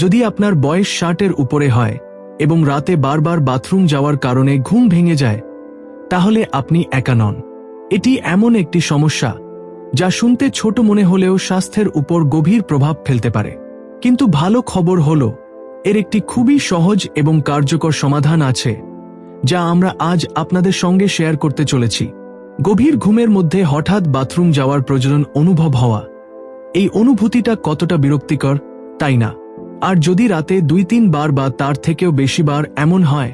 যদি আপনার বয়স ষাটের উপরে হয় এবং রাতে বারবার বাথরুম যাওয়ার কারণে ঘুম ভেঙে যায়, তাহলে আপনি একা নন। এটি এমন একটি সমস্যা যা শুনতে ছোট মনে হলেও স্বাস্থ্যের উপর গভীর প্রভাব ফেলতে পারে। কিন্তু ভালো খবর হল, এর একটি খুবই সহজ এবং কার্যকর সমাধান আছে, যা আমরা আজ আপনাদের সঙ্গে শেয়ার করতে চলেছি। গভীর ঘুমের মধ্যে হঠাৎ বাথরুম যাওয়ার প্রয়োজন অনুভব হওয়া, এই অনুভূতিটা কতটা বিরক্তিকর, তাই না? আর যদি রাতে দুই তিন বার বা তার থেকেও বেশি বার এমন হয়,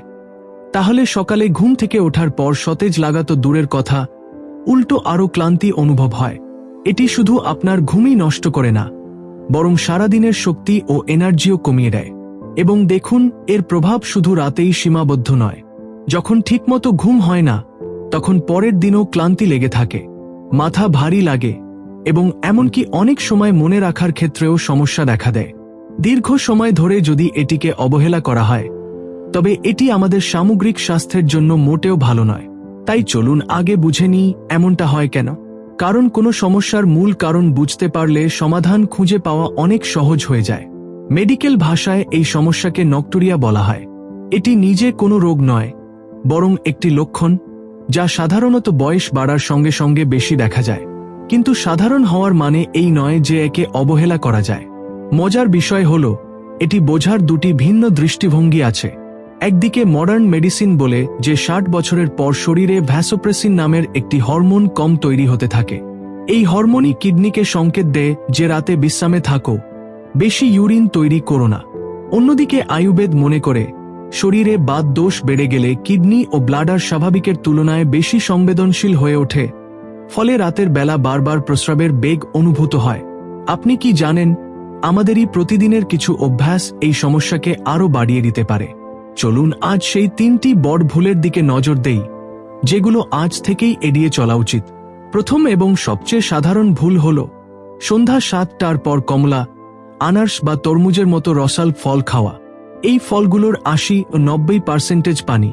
তাহলে সকালে ঘুম থেকে ওঠার পর সতেজ লাগাতো দূরের কথা, উল্টো আরও ক্লান্তি অনুভব হয়। এটি শুধু আপনার ঘুমই নষ্ট করে না, বরং সারাদিনের শক্তি ও এনার্জিও কমিয়ে দেয়। এবং দেখুন, এর প্রভাব শুধু রাতেই সীমাবদ্ধ নয়। যখন ঠিকমতো ঘুম হয় না, তখন পরের দিনও ক্লান্তি লেগে থাকে, মাথা ভারী লাগে, এবং এমনকি অনেক সময় মনে রাখার ক্ষেত্রেও সমস্যা দেখা দেয়। দীর্ঘ সময় ধরে যদি এটিকে অবহেলা করা হয়, তবে এটি আমাদের সামগ্রিক স্বাস্থ্যের জন্য মোটেও ভালো নয়। তাই চলুন আগে বুঝে নিই এমনটা হয় কেন। কারণ কোনো সমস্যার মূল কারণ বুঝতে পারলে সমাধান খুঁজে পাওয়া অনেক সহজ হয়ে যায়। মেডিকেল ভাষায় এই সমস্যাকে নকটুরিয়া বলা হয়। এটি নিজে কোনো রোগ নয়, বরং একটি লক্ষণ, যা সাধারণত বয়স বাড়ার সঙ্গে সঙ্গে বেশি দেখা যায়। কিন্তু সাধারণ হওয়ার মানে এই নয় যে একে অবহেলা করা যায়। মজার বিষয় হল, এটি বোঝার দুটি ভিন্ন দৃষ্টিভঙ্গি আছে। একদিকে মডার্ন মেডিসিন বলে যে ষাট বছরের পর শরীরে ভ্যাসোপ্রেসিন নামের একটি হরমোন কম তৈরি হতে থাকে। এই হরমোনই কিডনিকে সংকেত দেয় যে রাতে বিশ্রামে থাকো, বেশি ইউরিন তৈরি করো না। অন্যদিকে আয়ুর্বেদ মনে করে, শরীরে বাদ দোষ বেড়ে গেলে কিডনি ও ব্লাডার স্বাভাবিকের তুলনায় বেশি সংবেদনশীল হয়ে ওঠে, ফলে রাতের বেলা বারবার প্রস্রাবের বেগ অনুভূত হয়। আপনি কি জানেন আমাদেরই প্রতিদিনের কিছু অভ্যাস এই সমস্যাকে আরও বাড়িয়ে দিতে পারে। চলুন আজ সেই তিনটি বড় ভুলের দিকে নজর দেই, যেগুলো আজ থেকেই এড়িয়ে চলা উচিত। প্রথম এবং সবচেয়ে সাধারণ ভুল হল, সন্ধ্যা সাতটার পর কমলা, আনার্স বা তরমুজের মতো রসাল ফল খাওয়া। এই ফলগুলোর আশি ও নব্বই পার্সেন্টেজ পানি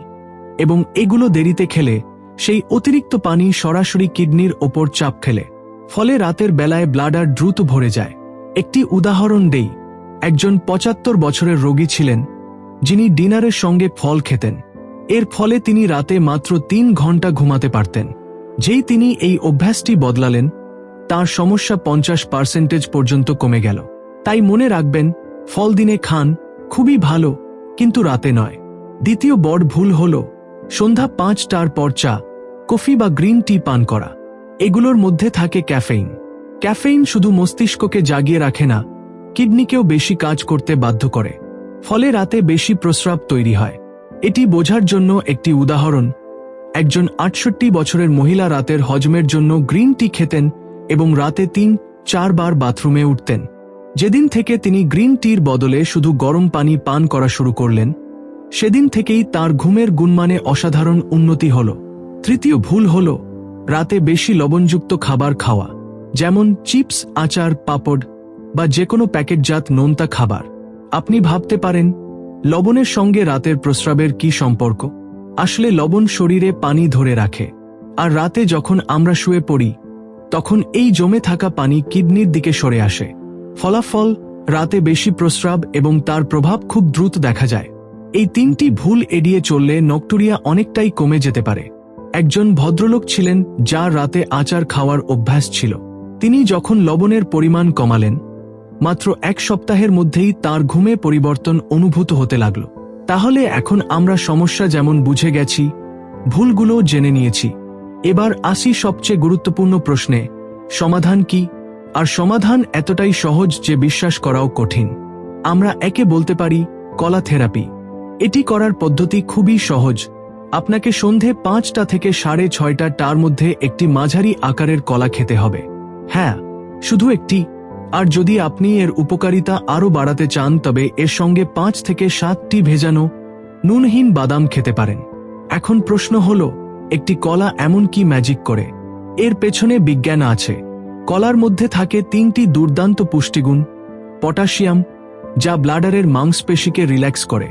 এবং এগুলো দেরিতে খেলে সেই অতিরিক্ত পানি সরাসরি কিডনির ওপর চাপ খেলে, ফলে রাতের বেলায় ব্লাডার দ্রুত ভরে যায়। একটি উদাহরণ দেই। একজন পঁচাত্তর বছরের রোগী ছিলেন, যিনি ডিনারের সঙ্গে ফল খেতেন। এর ফলে তিনি রাতে মাত্র তিন ঘণ্টা ঘুমাতে পারতেন। যেই তিনি এই অভ্যাসটি বদলালেন, তার সমস্যা পঞ্চাশ পার্সেন্টেজ পর্যন্ত কমে গেল। তাই মনে রাখবেন, ফল দিনে খান খুবই ভালো, কিন্তু রাতে নয়। দ্বিতীয় বড় ভুল হল, সন্ধ্যা পাঁচটার পর চা, কফি বা গ্রিন টি পান করা। এগুলোর মধ্যে থাকে ক্যাফেইন। ক্যাফেইন শুধু মস্তিষ্ককে জাগিয়ে রাখে না, কিডনিকেও বেশি কাজ করতে বাধ্য করে, ফলে রাতে বেশি প্রস্রাব তৈরি হয়। এটি বোঝার জন্য একটি উদাহরণ, একজন আটষট্টি বছরের মহিলা রাতের হজমের জন্য গ্রিন টি খেতেন এবং রাতে তিন চারবার বাথরুমে উঠতেন। যেদিন থেকে তিনি গ্রিন টির বদলে শুধু গরম পানি পান করা শুরু করলেন, সেদিন থেকেই তার ঘুমের গুণমানে অসাধারণ উন্নতি হল। তৃতীয় ভুল হল, রাতে বেশি লবণযুক্ত খাবার খাওয়া। যেমন চিপস, আচার, পাপড় বা যে কোনো প্যাকেটজাত নোনতা খাবার। আপনি ভাবতে পারেন, লবণের সঙ্গে রাতের প্রস্রাবের কি সম্পর্ক? আসলে লবণ শরীরে পানি ধরে রাখে। আর রাতে যখন আমরা শুয়ে পড়ি, তখন এই জমে থাকা পানি কিডনির দিকে সরে আসে। ফলাফল, রাতে বেশি প্রস্রাব এবং তার প্রভাব খুব দ্রুত দেখা যায়। এই তিনটি ভুল এড়িয়ে চললে নকটুরিয়া অনেকটাই কমে যেতে পারে। একজন ভদ্রলোক ছিলেন, যার রাতে আচার খাওয়ার অভ্যাস ছিল। তিনি যখন লবণের পরিমাণ কমালেন, মাত্র এক সপ্তাহের মধ্যেই তার ঘুমে পরিবর্তন অনুভূত হতে লাগল। তাহলে এখন আমরা সমস্যা যেমন বুঝে গেছি, ভুলগুলো জেনে নিয়েছি। এবার আসি সবচেয়ে গুরুত্বপূর্ণ প্রশ্নে, সমাধান কি? আর সমাধান এতটাই সহজ যে বিশ্বাস করাও কঠিন। আমরা একে বলতে পারি কলা থেরাপি এটি করার পদ্ধতি খুবই সহজ। আপনাকে সন্ধে পাঁচটা থেকে সাড়ে ছয়টা টার মধ্যে একটি মাঝারি আকারের কলা খেতে হবে। হ্যাঁ শুধু একটি। আর যদি আপনি এর উপকারিতা আরও বাড়াতে চান, তবে এর সঙ্গে পাঁচ থেকে সাতটি ভেজানো নুনহীন বাদাম খেতে পারেন। এখন প্রশ্ন হল, একটি কলা এমন কি ম্যাজিক করে? এর পেছনে বিজ্ঞান আছে। কলার মধ্যে থাকে তিনটি দুর্দান্ত পুষ্টিগুণ, পটাশিয়াম, যা ব্লাডারের মাংসপেশিকে রিল্যাক্স করে,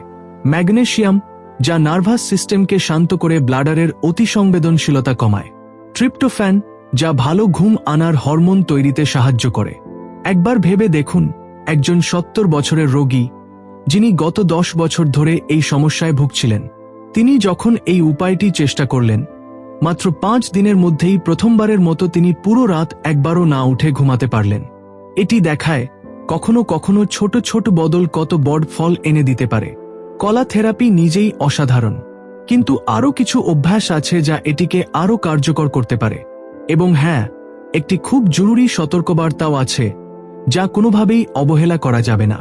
ম্যাগনেশিয়াম, যা নার্ভাস সিস্টেমকে শান্ত করে ব্লাডারের অতিসংবেদনশীলতা কমায়, ট্রিপ্টোফ্যান যা ভালো ঘুম আনার হরমোন তৈরিতে সাহায্য করে। একবার ভেবে দেখুন, একজন সত্তর বছরের রোগী, যিনি গত দশ বছর ধরে এই সমস্যায় ভুগছিলেন। তিনি যখন এই উপায়টি চেষ্টা করলেন, মাত্র পাঁচ দিনের মধ্যেই প্রথমবারের মতো তিনি পুরো রাত একবারও না উঠে ঘুমাতে পারলেন। এটি দেখায় কখনো কখনো ছোট ছোট বদল কত বড় ফল এনে দিতে পারে। কলা থেরাপি নিজেই অসাধারণ, কিন্তু আরও কিছু অভ্যাস আছে যা এটিকে আরও কার্যকর করতে পারে। এবং হ্যাঁ একটি খুব জরুরি সতর্কবার্তাও আছে, যা কোনোভাবেই অবহেলা করা যাবে না।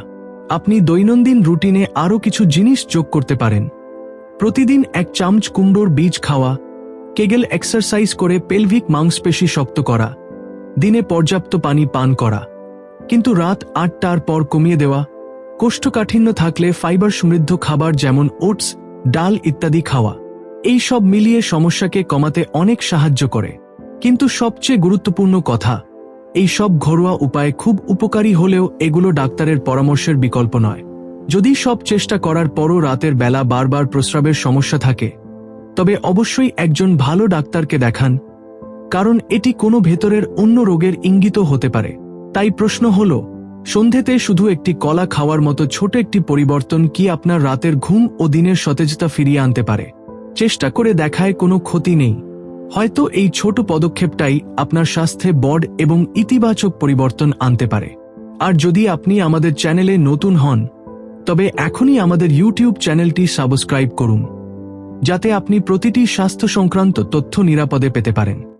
আপনি দৈনন্দিন রুটিনে আরও কিছু জিনিস যোগ করতে পারেন। প্রতিদিন এক চামচ কুমড়োর বীজ খাওয়া, কেগেল এক্সারসাইজ করে পেলভিক মাংসপেশি শক্ত করা, দিনে পর্যাপ্ত পানি পান করা, কিন্তু রাত আটটার পর কমিয়ে দেওয়া, কোষ্ঠকাঠিন্য থাকলে ফাইবার সমৃদ্ধ খাবার যেমন ওটস, ডাল ইত্যাদি খাওয়া, এই সব মিলিয়ে সমস্যাকে কমাতে অনেক সাহায্য করে। কিন্তু সবচেয়ে গুরুত্বপূর্ণ কথা, এই সব ঘরোয়া উপায় খুব উপকারী হলেও এগুলো ডাক্তারের পরামর্শের বিকল্প নয়। যদি সব চেষ্টা করার পরও রাতের বেলা বারবার প্রস্রাবের সমস্যা থাকে, তবে অবশ্যই একজন ভালো ডাক্তারকে দেখান, কারণ এটি কোনো ভেতরের অন্য রোগের ইঙ্গিত হতে পারে। তাই প্রশ্ন হল, সন্ধেতে শুধু একটি কলা খাওয়ার মতো ছোট একটি পরিবর্তন কি আপনার রাতের ঘুম ও দিনের সতেজতা ফিরিয়ে আনতে পারে? চেষ্টা করে দেখায় কোনো ক্ষতি নেই। হয়তো এই ছোট পদক্ষেপটাই আপনার স্বাস্থ্যে বড এবং ইতিবাচক পরিবর্তন আনতে পারে। আর যদি আপনি আমাদের চ্যানেলে নতুন হন, তবে এখনই আমাদের ইউটিউব চ্যানেলটি সাবস্ক্রাইব করুন, যাতে আপনি প্রতিটি স্বাস্থ্য সংক্রান্ত তথ্য নিরাপদে পেতে পারেন।